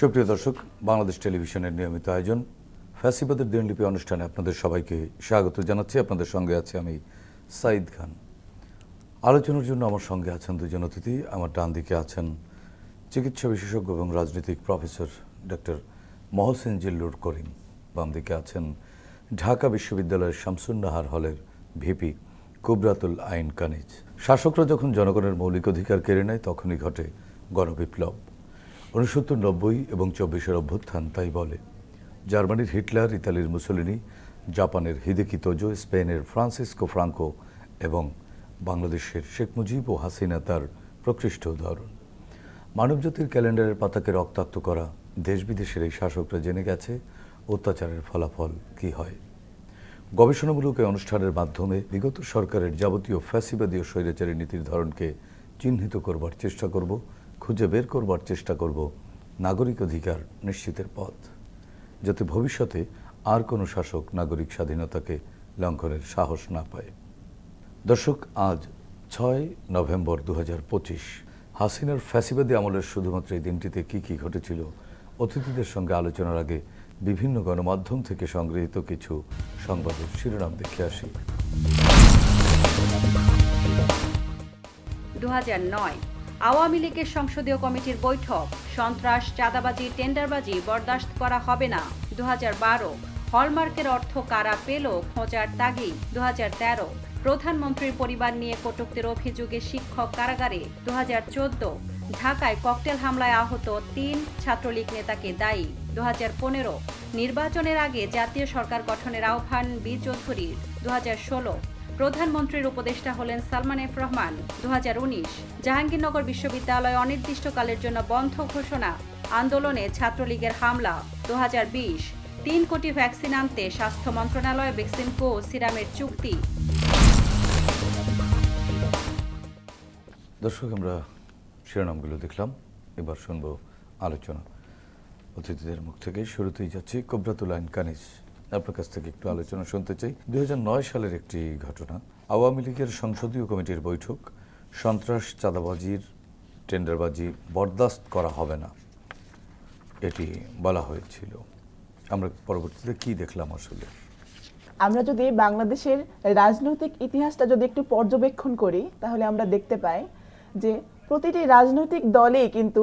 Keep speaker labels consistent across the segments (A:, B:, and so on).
A: সুপ্রিয় দর্শক, বাংলাদেশ টেলিভিশনের নিয়মিত আয়োজন, ফ্যাসিবাদের দিনলিপি অনুষ্ঠানে আপনাদের সবাইকে স্বাগত জানাচ্ছি। আপনাদের সঙ্গে আছে আমি সাইদ খান। আলোচনার জন্য আমার সঙ্গে আছেন দুজন অতিথি। আমার ডান দিকে আছেন চিকিৎসা বিশেষজ্ঞ এবং রাজনৈতিক প্রফেসর ডক্টর মহসেন জিল্লুর করিম। বাম দিকে আছেন ঢাকা বিশ্ববিদ্যালয়ের শামসুন্নাহার হলের ভিপি কুবরাতুল আইন কানিজ। শাসকরা যখন জনগণের মৌলিক অধিকার কেড়ে নেয়, তখনই ঘটে গণবিপ্লব। উনসত্তর নব্বই এবং চব্বিশের অভ্যুত্থান তাই বলে। জার্মানির হিটলার, ইতালির মুসোলিনি, জাপানের হিদেকি তোজো, স্পেনের ফ্রান্সিসকো ফ্রাঙ্কো এবং বাংলাদেশের শেখ মুজিব ও হাসিনা তার প্রকৃষ্ট উদাহরণ। মানবজাতির ক্যালেন্ডারের পাতাকে রক্তাক্ত করা দেশ বিদেশের এই শাসকরা জেনে গেছে অত্যাচারের ফলাফল কি হয়। গবেষণামূলক এই অনুষ্ঠানের মাধ্যমে বিগত সরকারের যাবতীয় ফ্যাসিবাদী ও স্বৈরাচারী নীতির ধরনকে চিহ্নিত করবার চেষ্টা করব খুঁজে বের করবার চেষ্টা করব নাগরিক অধিকার নিশ্চিতের পথ, যাতে ভবিষ্যতে আর কোনো শাসক নাগরিক স্বাধীনতাকে লঙ্ঘনের সাহস না পায়। দর্শক, আজ ছয় নভেম্বর দু হাজার পঁচিশ। হাসিনার ফ্যাসিবাদী আমলের শুধুমাত্র এই দিনটিতে কী কী ঘটেছিল, অতিথিদের সঙ্গে আলোচনার আগে বিভিন্ন গণমাধ্যম থেকে সংগৃহীত কিছু সংবাদের শিরোনাম দেখে আসি।
B: দু আওয়ামী লীগের সংসদীয় কমিটির বৈঠক। সন্ত্রাস, চাঁদাবাজি, টেন্ডারবাজি বরদাস্ত করা হবে না। দুহাজার বারো হলমার্কের অর্থ কারা পেল খোঁজার তাগি দুহাজার তেরো প্রধানমন্ত্রীর পরিবার নিয়ে কটুক্তির অভিযোগে শিক্ষক কারাগারে। দু হাজার চোদ্দ ঢাকায় ককটেল হামলায় আহত তিন ছাত্রলীগ নেতাকে দায়ী। দু হাজার পনেরো নির্বাচনের আগে জাতীয় সরকার গঠনের আহ্বান বি চৌধুরীর। দু প্রধানমন্ত্রীর উপদেষ্টা হলেন সালমান এফ রহমান দু হাজার উনিশ জাহাঙ্গীরনগর বিশ্ববিদ্যালয় অনির্দিষ্টকালের জন্য বন্ধ ঘোষণা, আন্দোলনে ছাত্রলীগের হামলা দু তিন কোটি ভ্যাকসিন আনতে স্বাস্থ্য মন্ত্রণালয় ভ্যাকসিন কো সিরামের চুক্তি।
A: দর্শক, আমরা শিরোনামগুলো দেখলাম। এবার শুনব আলোচনা অতিথিদের মুখ থেকে। শুরুতেই যাচ্ছি কবরাতুল আইন কানিজ। আপনার কাছ থেকে একটু আলোচনা শুনতে চাই। দুই হাজার নয় সালের একটি ঘটনা, আওয়ামী লীগের সংসদীয় কমিটির বৈঠক, সন্ত্রাস, চাঁদাবাজির টেন্ডারবাজি বরদাস্ত করা হবে না, এটি বলা হয়েছিল। আমরা পরবর্তীতে কি দেখলাম আসলে?
C: আমরা যদি বাংলাদেশের রাজনৈতিক ইতিহাসটা যদি একটু পর্যবেক্ষণ করি, তাহলে আমরা দেখতে পাই যে প্রতিটি রাজনৈতিক দলেই কিন্তু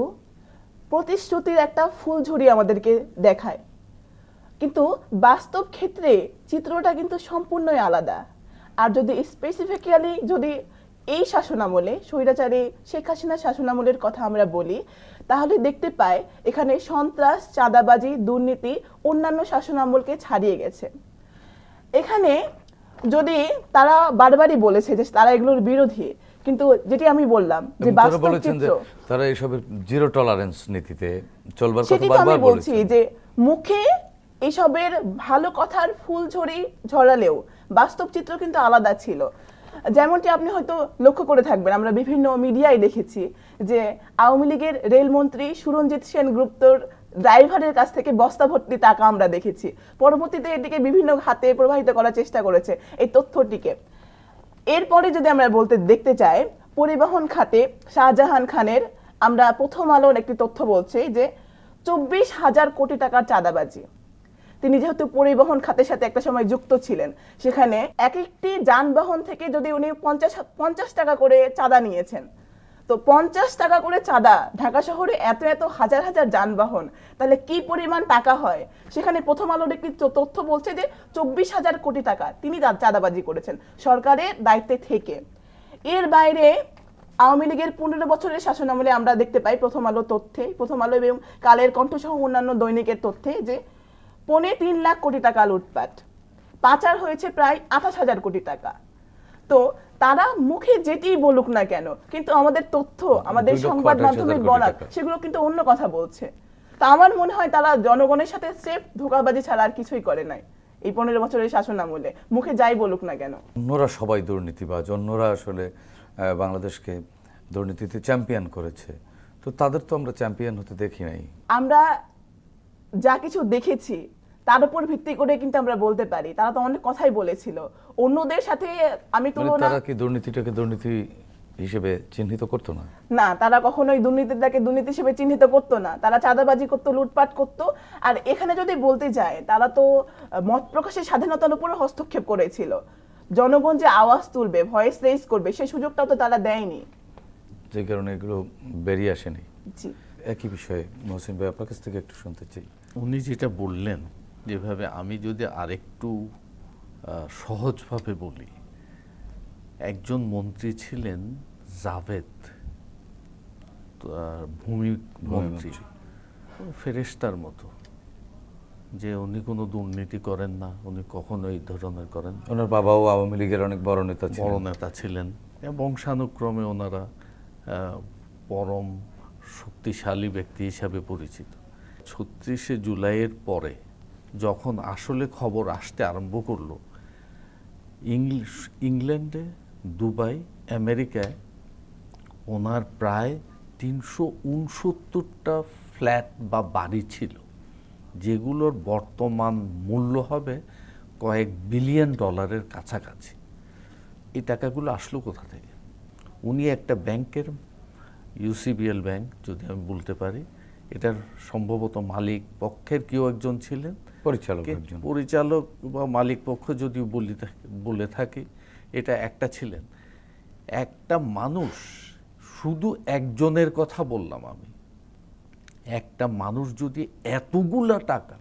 C: প্রতিশ্রুতির একটা ফুলঝুরি আমাদেরকে দেখায়। কিন্তু বাস্তব ক্ষেত্রে চিত্রটা কিন্তু সম্পূর্ণই আলাদা। আর যদি স্পেসিফিক্যালি যদি এই শাসনামলে স্বৈরাচারী শেখ হাসিনা শাসনামলের কথা আমরা বলি তাহলে দেখতে পাই এখানে সন্ত্রাস চাঁদাবাজি দুর্নীতি অন্যান্য শাসনামলকে ছাড়িয়ে গেছে। এখানে যদি তারা বারবারই বলেছে যে তারা এগুলোর বিরোধী কিন্তু যেটি আমি বললাম যে
A: তারা
C: বাস্তব চিত্র
A: তারা এসবের জিরো টলারেন্স নীতিতে চলবার কথা
C: আমি
A: বারবার
C: বলছি যে মুখে এসবের ভালো কথার ফুল ঝরি ঝরালেও বাস্তব চিত্র কিন্তু আলাদা ছিল। যেমনটি আপনি হয়তো লক্ষ্য করে থাকবেন, আমরা বিভিন্ন মিডিয়ায় দেখেছি যে আওয়ামী লীগের রেলমন্ত্রী সুরঞ্জিত সেন গুপ্তর ড্রাইভারের কাছ থেকে বস্তা ভর্তি টাকা আমরা দেখেছি। পরবর্তীতে এটিকে বিভিন্ন হাতে প্রবাহিত করার চেষ্টা করেছে এই তথ্যটিকে। এরপরে যদি আমরা বলতে দেখতে চাই, পরিবহন খাতে শাহজাহান খানের আমরা প্রথম আলোর একটি তথ্য বলছি যে চব্বিশ হাজার কোটি টাকার চাঁদাবাজি। তিনি যেহেতু পরিবহন খাতের সাথে একটা সময় যুক্ত ছিলেন, সেখানে এক একটি যানবাহন থেকে যদি উনি পঞ্চাশ পঞ্চাশ টাকা করে চাঁদা নিয়েছেন, তো পঞ্চাশ টাকা করে চাঁদা ঢাকা শহরে এত এত হাজার হাজার যানবাহন, তাহলে কি পরিমাণ টাকা হয়? সেখানে প্রথম আলোর একটি তথ্য বলছে যে চব্বিশ হাজার কোটি টাকা তিনি চাঁদাবাজি করেছেন সরকারের দায়িত্বে থেকে। এর বাইরে আওয়ামী লীগের পনেরো বছরের শাসনামলে আমরা দেখতে পাই প্রথম আলো তথ্যে, প্রথম আলো এবং কালের কণ্ঠসহ অন্যান্য দৈনিকের তথ্যে যে পৌনে তিন লাখ কোটি টাকা লুটপাট। পাচার হয়েছে প্রায় আঠাশ হাজার কোটি টাকা। তো তারা মুখে যেটি বলুক না কেন কিন্তু আমাদের তথ্য আমাদের সংবাদ
A: আঠাশ হাজার
C: মাধ্যমে
A: কোটি
C: বলা সেগুলো কিন্তু অন্য কথা বলছে। তা আমার মনে হয় তারা জনগণের সাথে সেফ ধোকাবাজি ছাড়া আর কিছুই করে নাই। এই পনেরো বছরের শাসন আমলে মুখে যাই বলুক না কেন।
A: অন্যরা সবাই দুর্নীতিবাজ অন্যরা আসলে বাংলাদেশকে দুর্নীতিতে চ্যাম্পিয়ন করেছে। তো তাদের তো আমরা চ্যাম্পিয়ন হতে দেখি নাই।
C: আমরা যা কিছু দেখেছি তার উপর ভিত্তি করে কিন্তু আমরা বলতে পারি। তারা তো অনেক কথাই বলেছিল। অন্যদের সাথে আমি
A: মানে
C: তুলনা
A: তারা কি দুর্নীতিটাকে দুর্নীতি হিসেবে চিহ্নিত করতো না?
C: না তারা কখনোই দুর্নীতিটাকে দুর্নীতি হিসেবে চিহ্নিত করতো না। তারা চাঁদাবাজি করতো লুটপাট করতো। আর এখানে যদি বলতে যায় তারা তো মত প্রকাশের স্বাধীনতার উপরে হস্তক্ষেপ করেছিল। জনগণ যে আওয়াজ তুলবে ভয়েস রেজ করবে সেই সুযোগটাও তো তারা দেয়নি।
A: যে কারণে এগুলো বেরিয়ে আসেনি।
C: জি।
A: একই বিষয়ে মহসিন ভাই আপনার কাছ থেকে একটু শুনতে চাই।
D: উনি যেটা বললেন যেভাবে আমি যদি আরেকটু সহজভাবে বলি একজন মন্ত্রী ছিলেন জাভেদ ভূমি মন্ত্রী ফেরেস্তার মতো যে উনি কোনো দুর্নীতি করেন না উনি কখনো এই ধরনের করেন।
A: ওনার বাবাও আওয়ামী লীগের অনেক বড় নেতা
D: বড় নেতা ছিলেন বংশানুক্রমে ওনারা পরম শক্তিশালী ব্যক্তি হিসাবে পরিচিত। ছত্রিশে জুলাইয়ের পরে যখন আসলে খবর আসতে আরম্ভ করল, ইংলিশ, ইংল্যান্ডে, দুবাই, আমেরিকায় ওনার প্রায় তিনশো উনসত্তরটা ফ্ল্যাট বা বাড়ি ছিল, যেগুলোর বর্তমান মূল্য হবে কয়েক বিলিয়ন ডলারের কাছাকাছি। এই টাকাগুলো আসলো কোথা থেকে? উনি একটা ব্যাংকের, ইউসিবিএল ব্যাংক, যদি আমি বলতে পারি এটার সম্ভবত মালিক পক্ষের কেউ একজন ছিলেন।
A: পরিচালক একজন।
D: পরিচালক বা মালিক পক্ষ যদি বলি থাকি- বলে থাকে এটা একটা ছিলেন। একটা মানুষ শুধু একজনের কথা বললাম আমি। একটা মানুষ যদি এতগুলা টাকা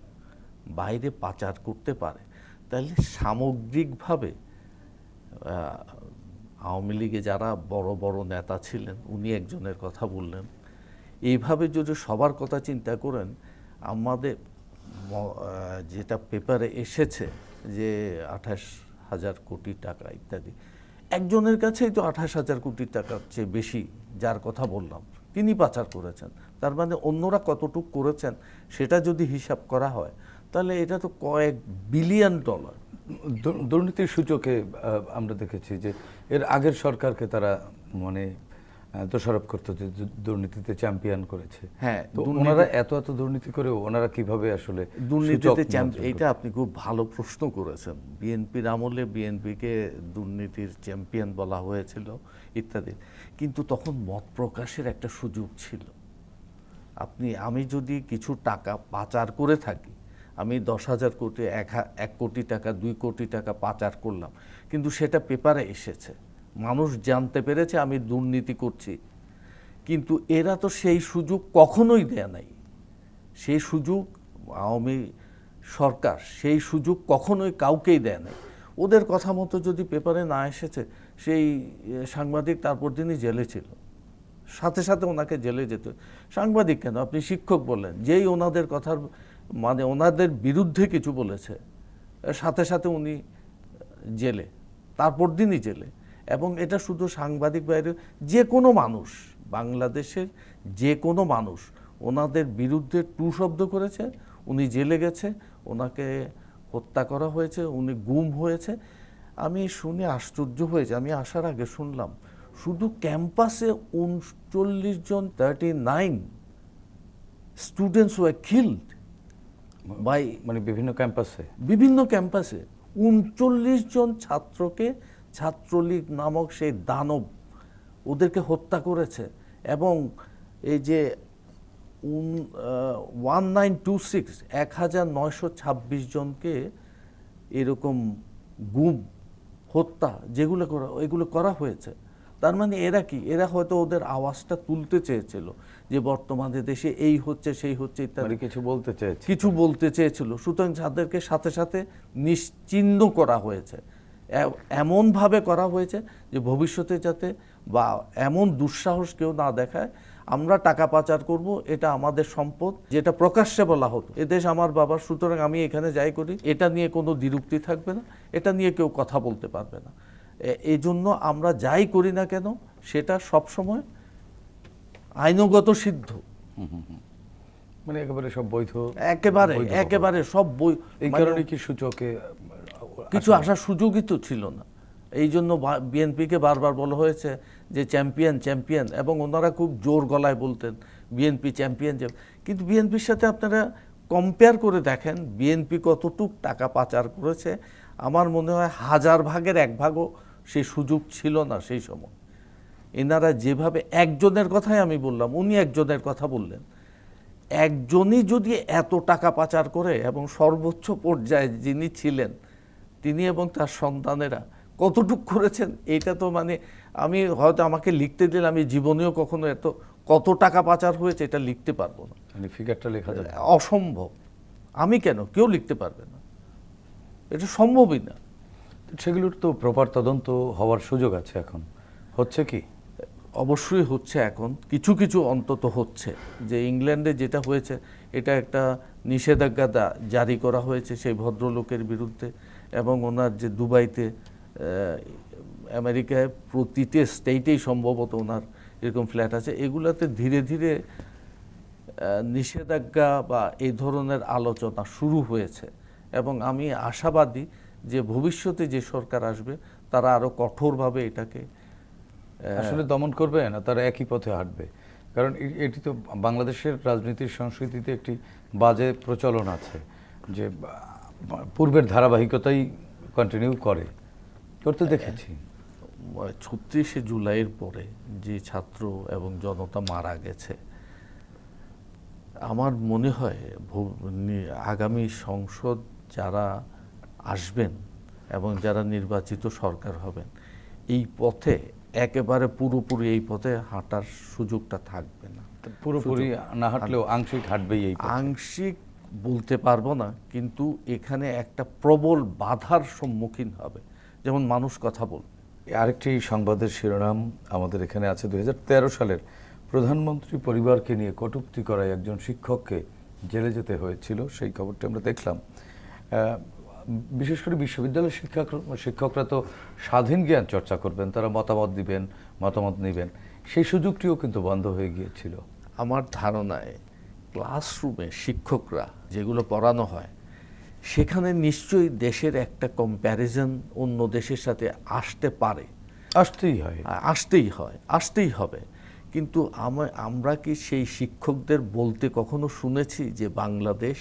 D: বাইরে পাচার করতে পারে তাহলে সামগ্রিকভাবে আওয়ামী লীগে যারা বড় বড় নেতা ছিলেন উনি একজনের কথা বললেন। এইভাবে যদি সবার কথা চিন্তা করেন, আমাদের যেটা পেপারে এসেছে যে আঠাশ হাজার কোটি টাকা ইত্যাদি, একজনের কাছেই তো আঠাশ হাজার কোটি টাকার চেয়ে বেশি যার কথা বললাম, তিনি পাচার করেছেন। তার মানে অন্যরা কতটুক করেছেন সেটা যদি হিসাব করা হয়, তাহলে এটা তো কয়েক বিলিয়ন ডলার।
A: দুর্নীতির সূচকে আমরা দেখেছি যে এর আগের সরকারকে তারা মানে দোষারোপ করতো যে দুর্নীতিতে চ্যাম্পিয়ন করেছে।
D: হ্যাঁ,
A: ওনারা এত এত দুর্নীতি করেও ওনারা কীভাবে আসলে
D: দুর্নীতিতে এটা আপনি খুব ভালো প্রশ্ন করেছেন। বিএনপির আমলে বিএনপিকে দুর্নীতির চ্যাম্পিয়ন বলা হয়েছিল ইত্যাদি। কিন্তু তখন মত প্রকাশের একটা সুযোগ ছিল। আপনি আমি যদি কিছু টাকা পাচার করে থাকি আমি দশ হাজার কোটি এক হা- এক কোটি টাকা দুই কোটি টাকা পাচার করলাম কিন্তু সেটা পেপারে এসেছে। মানুষ জানতে পেরেছে, আমি দুর্নীতি করছি। কিন্তু এরা তো সেই সুযোগ কখনোই দেয়া নাই। সেই সুযোগ আওয়ামী সরকার সেই সুযোগ কখনোই কাউকেই দেয় নাই। ওদের কথা মতো যদি পেপারে না এসেছে, সেই সাংবাদিক তারপর দিনই জেলে ছিল। সাথে সাথে ওনাকে জেলে যেত সাংবাদিক কেন? আপনি শিক্ষক বললেন। যেই ওনাদের কথার মানে ওনাদের বিরুদ্ধে কিছু বলেছে, সাথে সাথে উনি জেলে, তারপর দিনই জেলে। এবং এটা শুধু সাংবাদিক বাইরে যে কোনো মানুষ বাংলাদেশের যে কোনো মানুষ ওনাদের বিরুদ্ধে টু শব্দ করেছে উনি জেলে গেছে ওনাকে হত্যা করা হয়েছে উনি গুম হয়েছে। আমি শুনে আশ্চর্য হয়েছে আমি আসার আগে শুনলাম শুধু ক্যাম্পাসে উনচল্লিশ জন thirty nine students were killed by
A: মানে বিভিন্ন ক্যাম্পাসে?
D: বিভিন্ন ক্যাম্পাসে। উনচল্লিশ জন ছাত্রকে ছাত্রলীগ নামক সেই দানব ওদেরকে হত্যা করেছে এবং এই যে ওয়ান নাইন টু সিক্স এক হাজার নয়শো ছাব্বিশ জনকে এরকম গুম হত্যা যেগুলো করা এগুলো করা হয়েছে। তার মানে এরা কি? এরা হয়তো ওদের আওয়াজটা তুলতে চেয়েছিল যে বর্তমানে দেশে এই হচ্ছে সেই হচ্ছে ইত্যাদি।
A: মানে কিছু বলতে চেয়েছে
D: কিছু বলতে চেয়েছিল। সুতরাং তাদেরকে সাথে সাথে নিশ্চিহ্ন করা হয়েছে। এমনভাবে করা হয়েছে যে ভবিষ্যতে যাতে বা এমন দুঃসাহস কেউ না দেখায় আমরা টাকা পাচার করব এটা আমাদের সম্পদ যেটা প্রকাশ্যে বলা হতো। এদেশ আমার বাবার সুতরাং আমি এখানে যাই করি এটা নিয়ে কোনো দ্বিরুক্তি থাকবে না এটা নিয়ে কেউ কথা বলতে পারবে না। এই জন্য আমরা যাই করি না কেন সেটা সবসময় আইনগত সিদ্ধ।
A: মানে একেবারে সব বৈধ
D: একেবারে একেবারে সব বই
A: এই
D: মানে
A: কারণে কি সূচকে
D: কিছু আসার সুযোগই তো ছিল না। এই জন্য বিএনপিকে বারবার বলা হয়েছে যে চ্যাম্পিয়ন চ্যাম্পিয়ন এবং ওনারা খুব জোর গলায় বলতেন বিএনপি চ্যাম্পিয়ন কিন্তু বিএনপির সাথে আপনারা কম্পেয়ার করে দেখেন বিএনপি কতটুক টাকা পাচার করেছে। আমার মনে হয় হাজার ভাগের এক ভাগও সেই সুযোগ ছিল না সেই সময়। এনারা যেভাবে একজনের কথাই আমি বললাম উনি একজনের কথা বললেন। একজনই যদি এত টাকা পাচার করে এবং সর্বোচ্চ পর্যায়ে যিনি ছিলেন তিনি এবং তার সন্তানেরা কতটুক করেছেন এটা তো মানে আমি হয়তো আমাকে লিখতে দিলে আমি জীবনেও কখনো এত কত টাকা পাচার হয়েছে এটা লিখতে পারব না।
A: মানে ফিগারটা লেখা যাবে
D: অসম্ভব। আমি কেন? কেউ লিখতে পারবে না। এটা সম্ভবই না।
A: সেগুলোর তো প্রপার তদন্ত হওয়ার সুযোগ আছে এখন। হচ্ছে কি?
D: অবশ্যই হচ্ছে এখন। কিছু কিছু অন্তত হচ্ছে। যে ইংল্যান্ডে যেটা হয়েছে এটা একটা নিষেধাজ্ঞা জারি করা হয়েছে সেই ভদ্রলোকের বিরুদ্ধে। এবং ওনার যে দুবাইতে আমেরিকায় প্রতিটি স্টেটেই সম্ভবত ওনার এরকম ফ্ল্যাট আছে। এগুলাতে ধীরে ধীরে নিষেধাজ্ঞা বা এই ধরনের আলোচনা শুরু হয়েছে। এবং আমি আশাবাদী যে ভবিষ্যতে যে সরকার আসবে, তারা আরও কঠোরভাবে এটাকে
A: আসলে দমন করবে না, তারা একই পথে হাঁটবে। কারণ এটি তো বাংলাদেশের রাজনীতির সংস্কৃতিতে একটি বাজে প্রচলন আছে যে পূর্বের ধারাবাহিকতাই কন্টিনিউ করে। করতে দেখেছি।
D: ছত্রিশে জুলাইয়ের পরে যে ছাত্র এবং জনতা মারা গেছে আমার মনে হয় আগামী সংসদ যারা আসবেন এবং যারা নির্বাচিত সরকার হবেন এই পথে একেবারে পুরোপুরি এই পথে হাঁটার সুযোগটা থাকবে না।
A: পুরোপুরি না হাঁটলেও আংশিক হাঁটবেই এই
D: আংশিক বলতে পারব না কিন্তু এখানে একটা প্রবল বাধার সম্মুখীন হবে। যেমন মানুষ কথা বল।
A: আরেকটি সংবাদের শিরোনাম আমাদের এখানে আছে। দু হাজার তেরো সালের প্রধানমন্ত্রী পরিবারকে নিয়ে কটুক্তি করায় একজন শিক্ষককে জেলে যেতে হয়েছিল সেই খবরটি আমরা দেখলাম। বিশেষ করে বিশ্ববিদ্যালয়ের শিক্ষক শিক্ষকরা তো স্বাধীন জ্ঞান চর্চা করবেন তারা মতামত দিবেন মতামত নেবেন। সেই সুযোগটিও কিন্তু বন্ধ হয়ে গিয়েছিল।
D: আমার ধারণায় ক্লাসরুমে শিক্ষকরা যেগুলো পড়ানো হয় সেখানে নিশ্চয়ই দেশের একটা কম্প্যারিজন অন্য দেশের সাথে আসতে পারে।
A: আসতেই হয়।
D: আসতেই হয় আসতেই হবে। কিন্তু আমা- আমরা কি সেই শিক্ষকদের বলতে কখনো শুনেছি যে বাংলাদেশ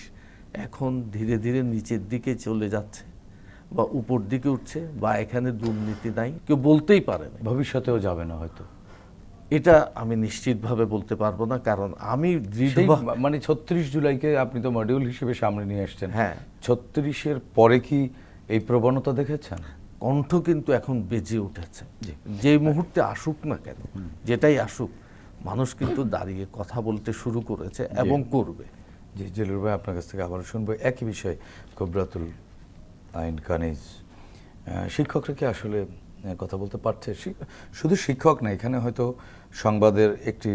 D: এখন ধীরে ধীরে নিচের দিকে চলে যাচ্ছে বা উপর দিকে উঠছে বা এখানে দুর্নীতি নাই? কেউ বলতেই পারে না
A: ভবিষ্যতেও যাবে না হয়তো।
D: এটা আমি নিশ্চিতভাবে বলতে পারব না কারণ আমি
A: মানে ছত্রিশ জুলাইকে আপনি তো মডিউল হিসেবে সামনে নিয়ে আসছেন।
D: হ্যাঁ।
A: ছত্রিশের পরে কি এই প্রবণতা দেখেছেন?
D: কণ্ঠ কিন্তু এখন বেজে উঠেছে।
A: জি।
D: যে মুহূর্তে আসুক না কেন যেটাই আসুক মানুষ কিন্তু দাঁড়িয়ে কথা বলতে শুরু করেছে এবং করবে।
A: জি জেলুর ভাই আপনার কাছ থেকে আবার শুনব। একই বিষয় কবরাতুল আইন কানিজ শিক্ষকরা কি আসলে কথা বলতে পারছে। শুধু শিক্ষক না এখানে হয়তো সংবাদের একটি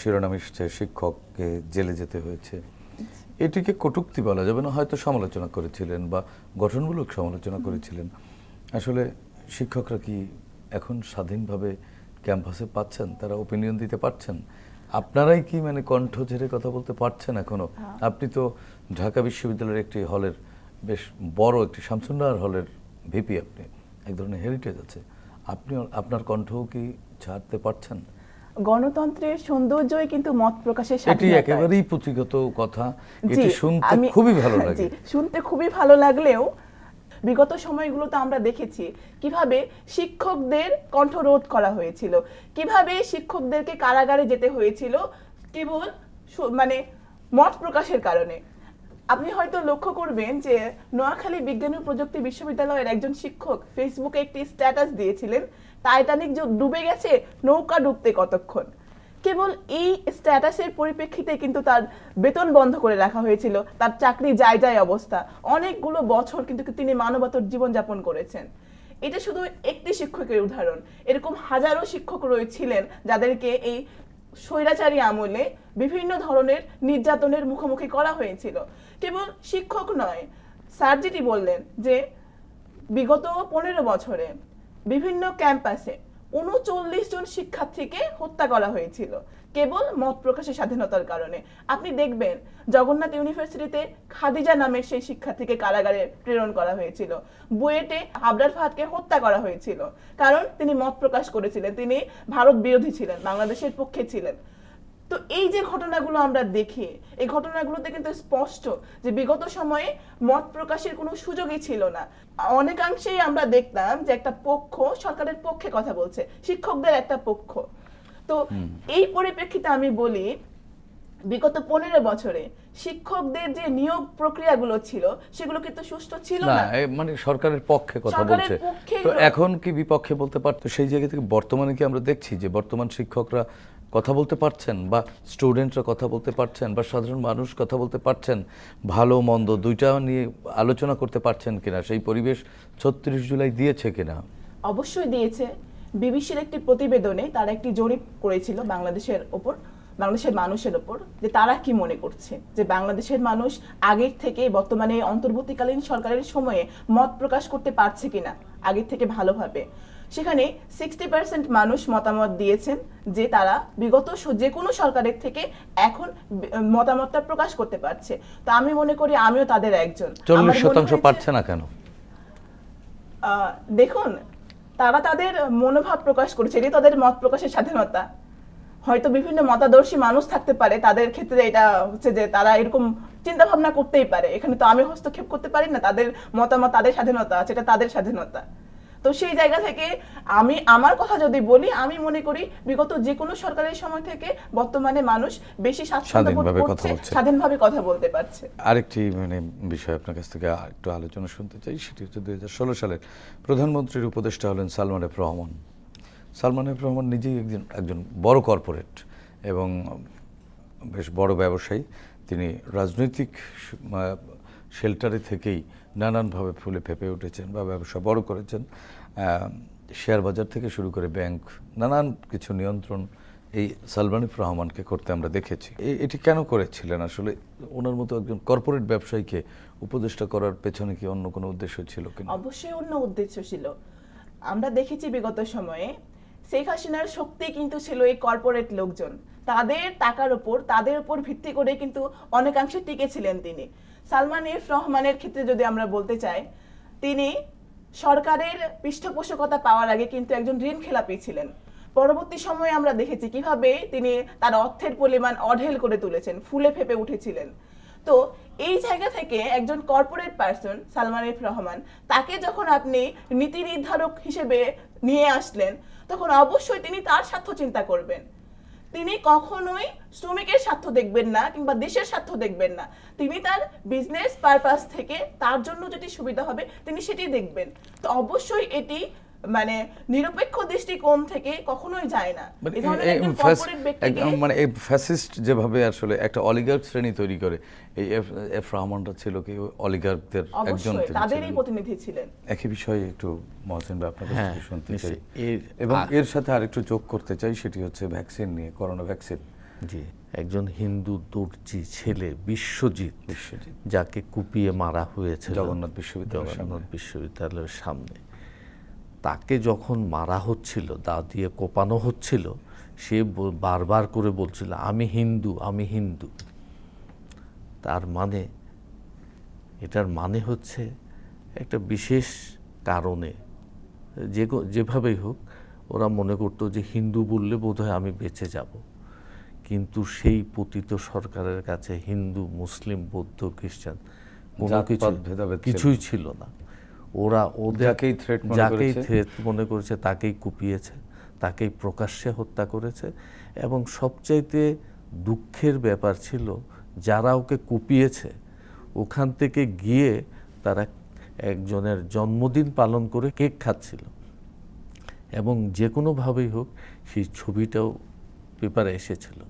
A: শিরোনাম এসেছে শিক্ষককে জেলে যেতে হয়েছে। এটিকে কটূক্তি বলা যাবে না হয়তো সমালোচনা করেছিলেন বা গঠনমূলক সমালোচনা করেছিলেন। আসলে শিক্ষকরা কি এখন স্বাধীনভাবে ক্যাম্পাসে পাচ্ছেন? তারা ওপিনিয়ন দিতে পারছেন? আপনারাই কি মানে কণ্ঠ ঝেড়ে কথা বলতে পারছেন এখনও? আপনি তো ঢাকা বিশ্ববিদ্যালয়ের একটি হলের বেশ বড় একটি শামসুন্নার হলের ভিপি আপনি। এক ধরনের হেরিটেজ আছে। আপনি আপনার কণ্ঠও কি ছাড়তে পারছেন?
C: গণতন্ত্রের সৌন্দর্যই কিন্তু মত প্রকাশের
A: এটি একেবারেই পুঁথিগত কথা। এটি শুনতে খুবই ভালো লাগে।
C: শুনতে খুবই ভালো লাগলেও বিগত সময়গুলোতে আমরা দেখেছি কীভাবে শিক্ষকদের কণ্ঠরোধ করা হয়েছিল কীভাবে শিক্ষকদেরকে কারাগারে যেতে হয়েছিল কেবল মানে মত প্রকাশের কারণে। আপনি হয়তো লক্ষ্য করবেন যে নোয়াখালী বিজ্ঞান ও প্রযুক্তি বিশ্ববিদ্যালয়ের একজন শিক্ষক ফেসবুকে একটি স্ট্যাটাস দিয়েছিলেন, টাইটানিক ডুবে গেছে, নৌকা ডুবতে কতক্ষণ? কেবল এই স্ট্যাটাসের পরিপ্রেক্ষিতে কিন্তু তার বেতন বন্ধ করে রাখা হয়েছিল, তার চাকরি যায় যায় অবস্থা, অনেকগুলো বছর কিন্তু তিনি মানবতর জীবনযাপন করেছেন। এটা শুধু একটি শিক্ষকের উদাহরণ, এরকম হাজারো শিক্ষক রয়েছিলেন যাদেরকে এই স্বৈরাচারী আমলে বিভিন্ন ধরনের নির্যাতনের মুখোমুখি করা হয়েছিল। কেবল শিক্ষক নয় স্যার যেটি বললেন যে, বিগত পনেরো বছরে বিভিন্ন ক্যাম্পাসে উনচল্লিশ জন শিক্ষার্থীকে হত্যা করা হয়েছিল। কেবল মত প্রকাশের স্বাধীনতার কারণে। আপনি দেখবেন, জগন্নাথ ইউনিভার্সিটিতে খাদিজা নামের সেই শিক্ষার্থীকে কারাগারে প্রেরণ করা হয়েছিল। বুয়েটে হাবরার ফাহাদকে হত্যা করা হয়েছিল। কারণ তিনি মত প্রকাশ করেছিলেন। তিনি ভারত বিরোধী ছিলেন, বাংলাদেশের পক্ষে ছিলেন। তো এই যে ঘটনাগুলো আমরা দেখি, এই ঘটনাগুলোতে কিন্তু স্পষ্ট যে বিগত সময়ে মত প্রকাশের কোনো সুযোগই ছিল না। অনেকাংশেই আমরা দেখতাম যে একটা পক্ষ সরকারের পক্ষে কথা বলছে, শিক্ষকদের একটা পক্ষ। তো এই পরিপ্রেক্ষিতে আমি বলি বিগত পনেরো বছরে শিক্ষকদের যে নিয়োগ প্রক্রিয়াগুলো ছিল সেগুলো কিন্তু সুষ্ঠু ছিল
A: না
C: না।
A: মানে সরকারের পক্ষে কথা বলছে। তো এখন কি বিপক্ষে বলতে পারতো? সেই জায়গা থেকে বর্তমানে কি আমরা দেখছি যে বর্তমান শিক্ষকরা কথা বলতে পারছেন বা স্টুডেন্টরা কথা বলতে পারছেন বা সাধারণ মানুষ কথা বলতে পারছেন ভালো মন্দ দুইটা নিয়ে আলোচনা করতে পারছেন কিনা? সেই পরিবেশ ছত্রিশ জুলাই দিয়েছে কিনা?
C: অবশ্যই দিয়েছে। বিবিসির একটি প্রতিবেদনে তারা একটি জরিপ করেছিল বাংলাদেশের ওপর বাংলাদেশের মানুষের ওপর যে তারা কি মনে করছে? যে বাংলাদেশের মানুষ আগের থেকে বর্তমানে অন্তর্বর্তীকালীন সরকারের সময়ে মত প্রকাশ করতে পারছে কিনা আগের থেকে ভালোভাবে। সেখানে সিক্সটি পার্সেন্ট মানুষ মতামত দিয়েছেন যে তারা বিগত যে কোনো সরকারের থেকে এখন মতামতটা প্রকাশ করতে পারছে। তো আমি মনে করি আমিও তাদের একজন।
A: চল্লিশ শতাংশ পারছে না কেন?
C: আহ, দেখুন তারা তাদের মনোভাব প্রকাশ করেছে এটি তাদের মত প্রকাশের স্বাধীনতা। হয়তো বিভিন্ন মতাদর্শী মানুষ থাকতে পারে, তাদের ক্ষেত্রে এটা হচ্ছে যে তারা এরকম চিন্তা ভাবনা করতেই পারে। এখানে তো আমি হস্তক্ষেপ করতে পারি না, তাদের মতামত তাদের স্বাধীনতা এটা তাদের স্বাধীনতা। তো সেই জায়গা থেকে আমি আমার কথা যদি বলি আমি মনে করি বিগত যে কোনো সরকারের সময় থেকে বর্তমানে মানুষ বেশি
A: স্বাধীনভাবে কথা বলছে।
C: স্বাধীনভাবে কথা বলতে পারছে।
A: আরেকটি মানে বিষয় আপনার কাছ থেকে একটু আলোচনা শুনতে চাই সেটি হচ্ছে দুই হাজার ষোলো সালের প্রধানমন্ত্রীর উপদেষ্টা হলেন সালমান এফ রহমান। সালমান এফ রহমান নিজেই একজন একজন বড় কর্পোরেট এবং বেশ বড় ব্যবসায়ী। তিনি রাজনৈতিক শেল্টারে থেকেই নানানভাবে ফুলে ফেঁপে উঠেছেন বা ব্যবসা বড় করেছেন। শেয়ার বাজার থেকে শুরু করে ব্যাংক, নানান কিছু নিয়ন্ত্রণ এই সালমান এফ রহমানকে করতে আমরা দেখেছি। এটি কেন করেছিলেন? আসলে ওনার মতো একজন কর্পোরেট ব্যবসায়ীকে উপদেষ্টা করার পেছনে কি অন্য কোনো উদ্দেশ্য ছিল কিনা?
C: অবশ্যই অন্য উদ্দেশ্য ছিল। আমরা দেখেছি বিগত সময়ে শেখ হাসিনার শক্তি কিন্তু ছিল এই কর্পোরেট লোকজন। তাদের টাকার উপর, তাদের উপর ভিত্তি করে কিন্তু অনেকাংশে টিকেছিলেন তিনি। সালমান এফ রহমানের ক্ষেত্রে যদি আমরা বলতে চাই, তিনি সরকারের পৃষ্ঠপোষকতা পাওয়ার আগে কিন্তু একজন ঋণ খেলাপি ছিলেন। পরবর্তী সময়ে আমরা দেখেছি কীভাবে তিনি তার অর্থের পরিমাণ অঢেল করে তুলেছেন, ফুলে ফেপে উঠেছিলেন। তো এই জায়গা থেকে একজন corporate person Salman F Rahman, তাকে যখন আপনি নীতি নির্ধারক হিসেবে নিয়ে আসলেন, তখন অবশ্যই তিনি তার স্বার্থ চিন্তা করবেন। তিনি কখনোই শ্রমিকের স্বার্থ দেখবেন না কিংবা দেশের স্বার্থ দেখবেন না। তিনি তার বিজনেস পারপাস থেকে তার জন্য যেটি সুবিধা হবে, তিনি সেটি দেখবেন। তো অবশ্যই এটি মানে নিরপেক্ষ দৃষ্টিকোণ থেকে কখনোই যায় না।
A: মানে
C: এই ধরনের
A: এ-
C: একজন
A: এ- ফ্যাস-
C: corporate ব্যক্তিকে
A: একদম মানে ফ্যাসিস্ট যেভাবে আসলে একটা অলিগার্ক শ্রেণি তৈরি করে এই এফ রহমানটা ছিল কি অলিগার্কদের একজন
C: তাদেরই প্রতিনিধি ছিলেন।
A: একই বিষয়ে একটু মহসিন ভাই আপনার কাছ
D: হ্যাঁ,
A: থেকে শুনতে চাই।
D: এর
A: এবং এর সাথে আরেকটু যোগ করতে চাই সেটি হচ্ছে ভ্যাকসিন নিয়ে করোনা ভ্যাকসিন
D: জি একজন হিন্দু দর্জি ছেলে বিশ্বজিৎ
A: বিশ্বজিৎ।
D: যাকে কুপিয়ে মারা হয়েছে
A: জগন্নাথ বিশ্ববিদ্যালয়ের সামনে।
D: জগন্নাথ বিশ্ববিদ্যালয়ের সামনে। তাকে যখন মারা হচ্ছিল দা দিয়ে কোপানো হচ্ছিল সে বারবার করে বলছিল আমি হিন্দু আমি হিন্দু। তার মানে এটার মানে হচ্ছে একটা বিশেষ কারণে যে যেভাবেই হোক ওরা মনে করতো যে হিন্দু বললে বোধহয় আমি বেঁচে যাব। কিন্তু সেই পতিত সরকারের কাছে হিন্দু মুসলিম বৌদ্ধ খ্রিস্টান কোনো কিছু কিছুই ছিল না। ওরা ওদের
A: যাকেই threat মনে
D: যাকেই। থ্রেট মনে করেছে তাকেই কুপিয়েছে তাকেই প্রকাশ্যে হত্যা করেছে এবং সবচাইতে দুঃখের ব্যাপার ছিল যারা ওকে কুপিয়েছে ওখান থেকে গিয়ে তারা একজনের জন্মদিন পালন করে কেক খাচ্ছিল। এবং যে কোনোভাবেই হোক সেই ছবিটাও পেপারে এসেছিল।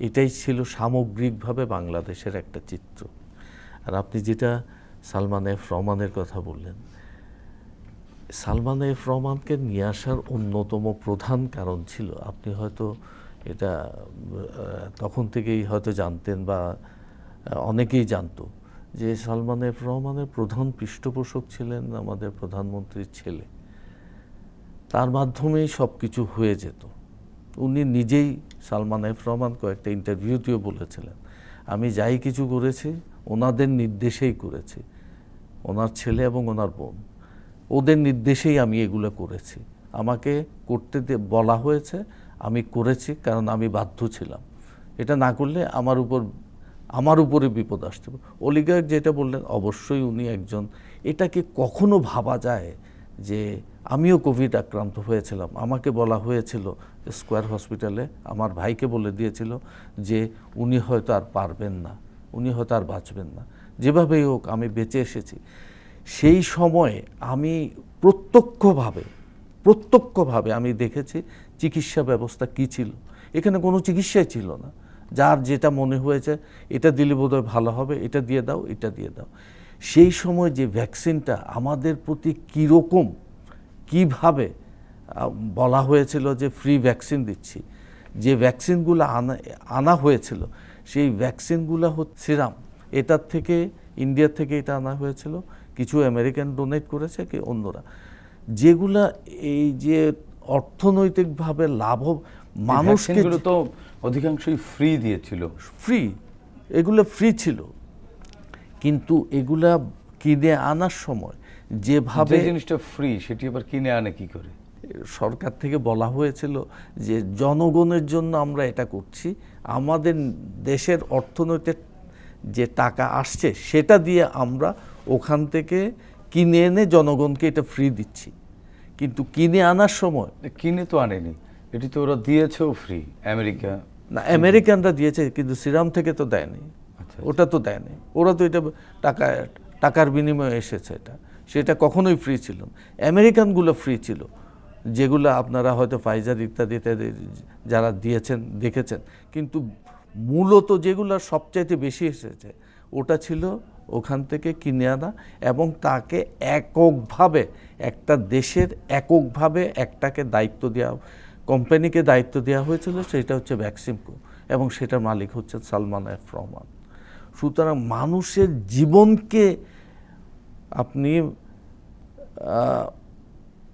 D: এটাই ছিল সামগ্রিকভাবে বাংলাদেশের একটা চিত্র। আর আপনি যেটা সালমান এফ রহমানের কথা বললেন সালমান এফ রহমানকে নিয়ে আসার অন্যতম প্রধান কারণ ছিল, আপনি হয়তো এটা তখন থেকেই হয়তো জানতেন বা অনেকেই জানতো যে সালমান এফ রহমানের প্রধান পৃষ্ঠপোষক ছিলেন আমাদের প্রধানমন্ত্রীর ছেলে। তার মাধ্যমেই সব কিছু হয়ে যেত। উনি নিজেই সালমান এফ রহমান কয়েকটা ইন্টারভিউতেও বলেছিলেন, আমি যাই কিছু করেছি, ওনাদের নির্দেশেই করেছি, ওনার ছেলে এবং ওনার বোন। ওদের নির্দেশেই আমি এগুলো করেছি। আমাকে করতে বলা হয়েছে, আমি করেছি কারণ আমি বাধ্য ছিলাম। এটা না করলে আমার উপর, আমার উপরে বিপদ আসতে অলিগার্ক যেটা বললেন, অবশ্যই উনি একজন, এটাকে কখনো ভাবা যায় যে আমিও কোভিড আক্রান্ত হয়েছিলাম। আমাকে বলা হয়েছিল স্কোয়ার হসপিটালে, আমার ভাইকে বলে দিয়েছিল যে উনি হয়তো আর পারবেন না, উনি হয়তো আর বাঁচবেন না। যেভাবেই হোক, আমি বেঁচে এসেছি। সেই সময়ে আমি প্রত্যক্ষভাবে প্রত্যক্ষভাবে আমি দেখেছি চিকিৎসা ব্যবস্থা কি ছিল। এখানে কোনো চিকিৎসাই ছিল না। যার যেটা মনে হয়েছে, এটা দিলে বোধহয় ভালো হবে, এটা দিয়ে দাও, এটা দিয়ে দাও। সেই সময় যে ভ্যাকসিনটা আমাদের প্রতি কীরকম, কীভাবে বলা হয়েছিল যে ফ্রি ভ্যাকসিন দিচ্ছি, যে ভ্যাকসিনগুলো আনা আনা হয়েছিল, সেই ভ্যাকসিনগুলো হচ্ছে সিরাম এটার থেকে ইন্ডিয়া থেকে এটা আনা হয়েছিল। কিছু আমেরিকান ডোনেট করেছে কি অন্যরা। যেগুলা এই যে অর্থনৈতিকভাবে লাভ মানুষকে
A: তো অধিকাংশই ফ্রি দিয়েছিল।
D: ফ্রি এগুলো ফ্রি ছিল। কিন্তু এগুলা কিনে আনার সময় যেভাবে
A: জিনিসটা ফ্রি সেটি আবার কিনে আনে কি করে?
D: সরকার থেকে বলা হয়েছিল যে জনগণের জন্য আমরা এটা করছি আমাদের দেশের অর্থনৈতিক যে টাকা আসছে সেটা দিয়ে আমরা ওখান থেকে কিনে এনে জনগণকে এটা ফ্রি দিচ্ছি। কিন্তু কিনে আনার সময়
A: কিনে তো আনেনি। এটি তো ওরা দিয়েছেও ফ্রি আমেরিকা
D: না আমেরিকানরা দিয়েছে কিন্তু সিরাম থেকে তো দেয়নি।
A: আচ্ছা,
D: ওটা তো দেয়নি। ওরা তো এটা টাকা টাকার বিনিময়ে এসেছে এটা। সেটা কখনোই ফ্রি ছিল আমেরিকানগুলো ফ্রি ছিল। যেগুলো আপনারা হয়তো ফাইজার ইত্যাদি ইত্যাদি যারা দিয়েছেন দেখেছেন। কিন্তু মূলত যেগুলো সবচাইতে বেশি এসেছে ওটা ছিল ওখান থেকে কিনে আনা এবং তাকে এককভাবে একটা দেশের এককভাবে একটাকে দায়িত্ব দেওয়া কোম্পানিকে দায়িত্ব দেওয়া হয়েছিল, সেটা হচ্ছে ভ্যাকসিমকো এবং সেটার মালিক হচ্ছে সালমান এফ রহমান। সুতরাং মানুষের জীবনকে আপনি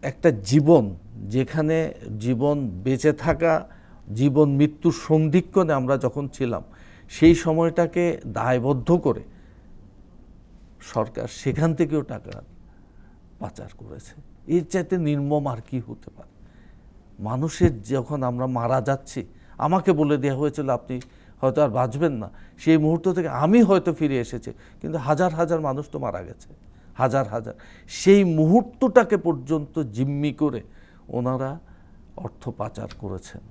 D: একটা জীবন যেখানে জীবন বেঁচে থাকা, জীবন মৃত্যুর সন্ধিক্ষণে আমরা যখন ছিলাম, সেই সময়টাকে দায়বদ্ধ করে সরকার সেখান থেকেও টাকা পাচার করেছে। এর চাইতে নির্মম আর কি হতে পারে? মানুষের যখন আমরা মারা যাচ্ছি, আমাকে বলে দেওয়া হয়েছিল আপনি হয়তো আর বাঁচবেন না। সেই মুহূর্ত থেকে আমি হয়তো ফিরে এসেছি, কিন্তু হাজার হাজার মানুষ তো মারা গেছে। হাজার হাজার। সেই মুহূর্তটাকে পর্যন্ত জিম্মি করে ওনারা অর্থ পাচার করেছেন।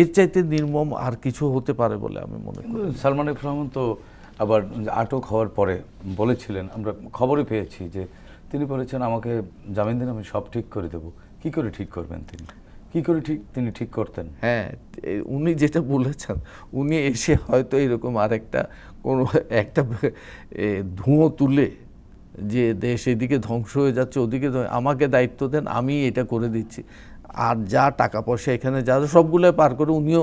D: এর চাইতে নির্মম আর কিছু হতে পারে বলে আমি মনে করি।
A: সালমান রহমান তো আবার আটক হওয়ার পরে বলেছিলেন, আমরা খবরে পেয়েছি যে তিনি বলেছেন, আমাকে জামিন দিন, আমি সব ঠিক করে দেব। কি করে ঠিক করবেন তিনি? কি করে ঠিক, তিনি ঠিক করতেন?
D: হ্যাঁ উনি যেটা বলেছেন, উনি এসে হয়তো এরকম আরেকটা কোনো একটা ধুঁয়ো তুলে যে দেশ এদিকে ধ্বংস হয়ে যাচ্ছে, ওদিকে আমাকে দায়িত্ব দেন, আমি এটা করে দিচ্ছি। আর যা টাকা পয়সা এখানে যা সবগুলো পার করে উনিও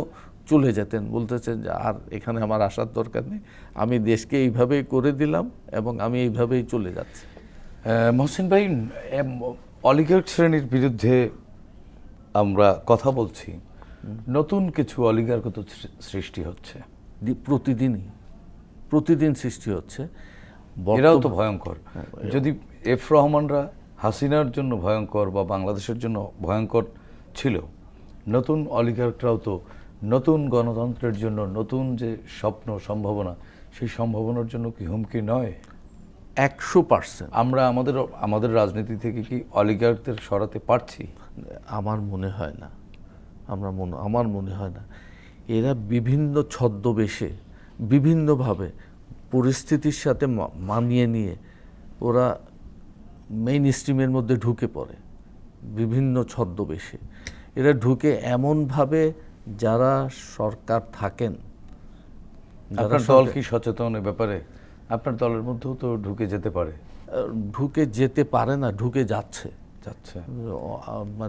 D: চলে যেতেন। বলতেছেন যে আর এখানে আমার আসার দরকার নেই। আমি দেশকে এইভাবেই করে দিলাম এবং আমি এইভাবেই চলে যাচ্ছি।
A: মহসিন ভাই অলিগার্ক শ্রেণির বিরুদ্ধে আমরা কথা বলছি। নতুন কিছু অলিগার্কত সৃষ্টি হচ্ছে।
D: প্রতিদিনই প্রতিদিন সৃষ্টি হচ্ছে।
A: এরাও তো ভয়ঙ্কর। যদি এফ রহমানরা হাসিনার জন্য ভয়ঙ্কর বা বাংলাদেশের জন্য ভয়ঙ্কর ছিল নতুন অলিগার্করাও তো নতুন গণতন্ত্রের জন্য নতুন যে স্বপ্ন সম্ভাবনা সেই সম্ভাবনার জন্য কি হুমকি নয়?
D: একশো পার্সেন্ট।
A: আমরা আমাদের আমাদের রাজনীতি থেকে কি অলিগার্কদের সরাতে পারছি?
D: আমার মনে হয় না। আমরা মনে আমার মনে হয় না। এরা বিভিন্ন ছদ্মবেশে বিভিন্নভাবে পরিস্থিতির সাথে মানিয়ে নিয়ে ওরা মেইন স্ট্রিমের মধ্যে ঢুকে পড়ে। বিভিন্ন ছদ্মবেশে। এরা ঢুকে এমনভাবে যারা সরকার থাকেন
A: আপনার দল কি সচেতন এ ব্যাপারে? আপনার দলের মধ্যেও তো ঢুকে যেতে পারে।
D: ঢুকে যেতে পারে না ঢুকে যাচ্ছে।
A: যাচ্ছে।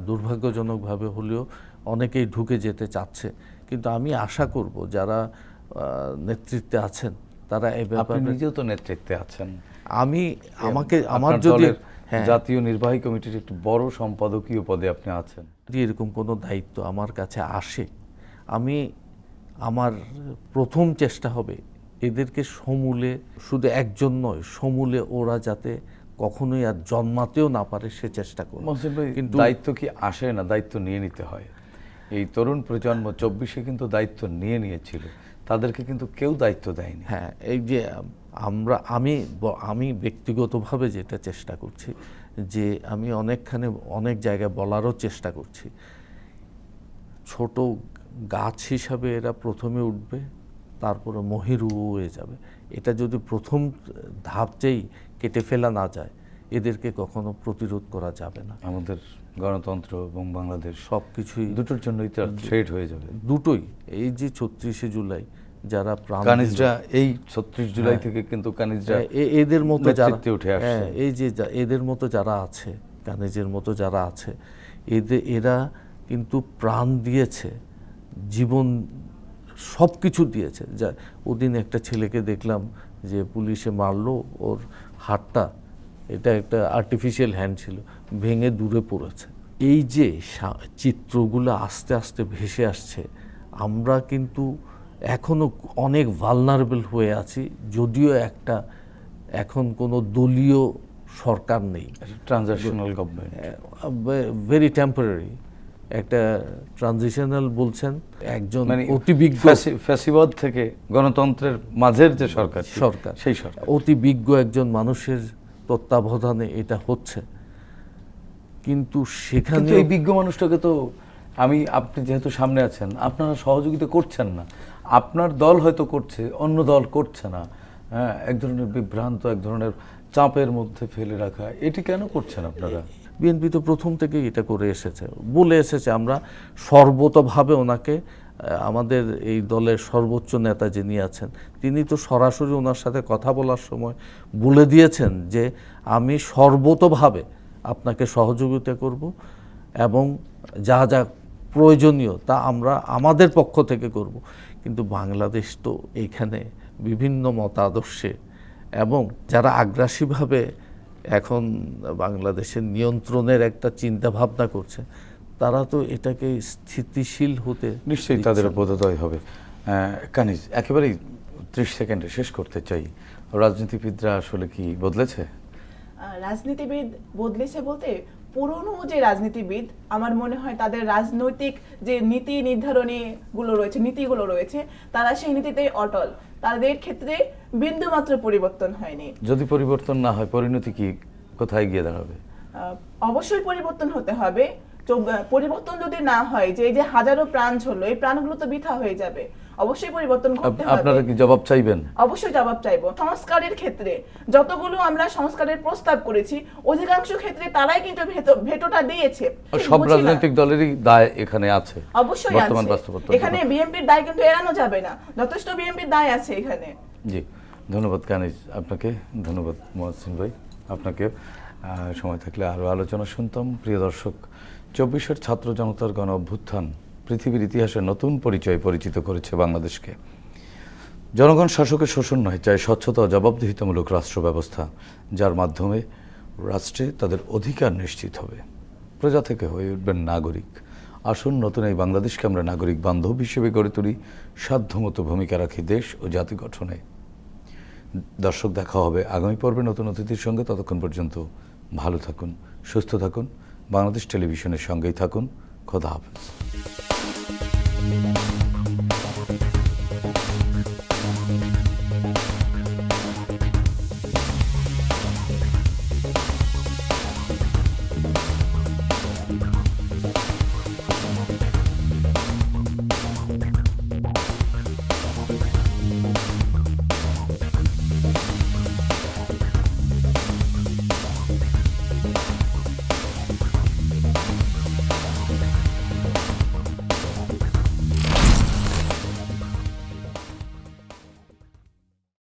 D: দুর্ভাগ্যজনকভাবে হলেও অনেকেই ঢুকে যেতে চাচ্ছে। কিন্তু আমি আশা করব যারা নেতৃত্বে আছেন তারা এই
A: আপনি
D: ব্যাপারে
A: নিজেও তো নেতৃত্বে আছেন।
D: আমি আমাকে আমার যদি
A: দলের
D: হ্যাঁ।
A: জাতীয় নির্বাহী কমিটির একটি বড় সম্পাদকীয় পদে আপনি আছেন।
D: এরকম কোনো দায়িত্ব আমার কাছে আসে আমি আমার প্রথম চেষ্টা হবে এদেরকে সমূলে শুধু একজন নয় সমূলে ওরা যাতে কখনোই আর জন্মাতেও না পারে সে চেষ্টা করব কিন্তু
A: দায়িত্ব কি আসে না? দায়িত্ব নিয়ে নিতে হয়। এই তরুণ প্রজন্ম চব্বিশে কিন্তু দায়িত্ব নিয়ে নিয়েছিল। তাদেরকে কিন্তু কেউ দায়িত্ব দেয়নি।
D: হ্যাঁ এই যে আমরা আমি আমি ব্যক্তিগতভাবে যেটা চেষ্টা করছি যে আমি অনেকখানে অনেক জায়গায় বলারও চেষ্টা করছি। ছোট গাছ হিসাবে এরা প্রথমে উঠবে তারপরে মহিরু হয়ে যাবে। এটা যদি প্রথম ধাপতেই কেটে ফেলা না যায় এদেরকে কখনো প্রতিরোধ করা যাবে না।
A: আমাদের গণতন্ত্র এবং বাংলাদেশ
D: সব কিছুই
A: দুটোর জন্যই তো থ্রেড হয়ে যাবে।
D: দুটোই। এই যে ছত্রিশে জুলাই যারা
A: কানিজরা এই ছত্রিশ জুলাই থেকে কিন্তু কানিজরা
D: হ্যাঁ, এদের মতো যারা
A: উঠে আসছে।
D: হ্যাঁ, এই যে এদের মতো যারা আছে কানিজের মতো যারা আছে এদের এরা কিন্তু প্রাণ দিয়েছে। জীবন সব কিছু দিয়েছে। যা ওদিন একটা ছেলেকে দেখলাম যে পুলিশে মারলো ওর হাতটা এটা একটা আর্টিফিশিয়াল হ্যান্ড ছিল ভেঙে দূরে পড়েছে। এই যে চিত্রগুলো আস্তে আস্তে ভেসে আসছে আমরা কিন্তু এখনও অনেক ভালনারেবল হয়ে আছি যদিও একটা এখন কোনো দলীয় সরকার নেই।
A: ট্রানজাকশনাল গভর্নমেন্ট
D: ভেরি টেম্পোরারি একটা ট্রানজিশনাল বলছেন একজন
A: মানে
D: অতি বিজ্ঞ
A: ফ্যাসিবাদ থেকে গণতন্ত্রের মাঝের যে সরকার
D: সরকার।
A: সেই সরকার।
D: অতি বিজ্ঞ একজন মানুষের তত্ত্বাবধানে এটা হচ্ছে। কিন্তু
A: কিন্তু
D: সেখানে
A: এই বিজ্ঞ মানুষটাকে তো আমি আপনি যেহেতু সামনে আছেন আপনারা সহযোগিতা করছেন না। আপনার দল হয়তো করছে অন্য দল করছে না। হ্যাঁ এক ধরনের বিভ্রান্ত এক ধরনের চাপের মধ্যে ফেলে রাখা এটি কেন করছেন আপনারা?
D: বিএনপি তো প্রথম থেকেই এটা করে এসেছে। বলে এসেছে আমরা সর্বতভাবে ওনাকে আমাদের এই দলের সর্বোচ্চ নেতা যিনি আছেন, তিনি তো সরাসরি ওনার সাথে কথা বলার সময় বলে দিয়েছেন যে আমি সর্বতভাবে আপনাকে সহযোগিতা করব এবং যা যা প্রয়োজনীয় তা আমরা আমাদের পক্ষ থেকে করব। কিন্তু বাংলাদেশ তো এইখানে বিভিন্ন মতাদর্শে এবং যারা আগ্রাসীভাবে এখন বাংলাদেশের নিয়ন্ত্রণের একটা চিন্তা ভাবনা করছে তারা তো এটাকে স্থিতিশীল হতে
A: নিশ্চয়ই তাদের। বোধোদয় হবে। কানিজ একেবারেই ত্রিশ সেকেন্ডে শেষ করতে চাই। রাজনীতিবিদরা আসলে কি বদলেছে?
C: রাজনীতিবিদ বদলেছে বলতে পুরনো যে রাজনীতিবিদ আমার মনে হয় তাদের রাজনৈতিক যে নীতি নির্ধারণী গুলো রয়েছে নীতিগুলো রয়েছে তারা সেই নীতিতে অটল। তাদের ক্ষেত্রে বিন্দু মাত্র পরিবর্তন হয়নি।
A: যদি পরিবর্তন না হয় পরিণতি কি কোথায় গিয়ে দাঁড়াবে?
C: অবশ্যই পরিবর্তন হতে হবে। পরিবর্তন যদি না হয় যে এই যে হাজারো প্রাণ ঝরলো এই প্রাণগুলো তো বৃথা হয়ে যাবে। অবশ্যই পরিবর্তন করতে
A: আপ- আপনারা কি জবাব চাইবেন?
C: অবশ্যই জবাব চাইব। সংস্কারের ক্ষেত্রে যতগুলো আমরা সংস্কারের প্রস্তাব করেছি অধিকাংশ ক্ষেত্রে তারাই কিন্তু ভেটোটা দিয়েছে।
A: সব রাজনৈতিক দলেরই দায় এখানে আছে
C: অবশ্যই
A: বর্তমান
C: আছে।
A: বাস্তবতা
C: এখানে বিএনপির দায় কিন্তু এড়ানো যাবে না। যথেষ্ট বিএনপির দায় আছে এখানে।
A: জি ধন্যবাদ কানিজ আপনাকে ধন্যবাদ মহসিন ভাই। আপনাকে সময় থাকলে আরও আলোচনা শুনতাম। প্রিয় দর্শক চব্বিশের ছাত্র জনতার গণ অভ্যুত্থান পৃথিবীর ইতিহাসে নতুন পরিচয় পরিচিত করেছে বাংলাদেশকে। জনগণ শাসকের শোষণ নয় চাই স্বচ্ছতা ও জবাবদিহিতামূলক রাষ্ট্র ব্যবস্থা, যার মাধ্যমে রাষ্ট্রে তাদের অধিকার নিশ্চিত হবে। প্রজা থেকে হয়ে উঠবেন নাগরিক। আসুন নতুন এই বাংলাদেশকে আমরা নাগরিক বান্ধব হিসেবে গড়ে তুলি। সাধ্যমতো ভূমিকা রাখি দেশ ও জাতি গঠনে। দর্শক, দেখা হবে আগামী পর্বে নতুন অতিথির সঙ্গে। ততক্ষণ পর্যন্ত ভালো থাকুন, সুস্থ থাকুন। বাংলাদেশ টেলিভিশনের সঙ্গেই থাকুন। Roda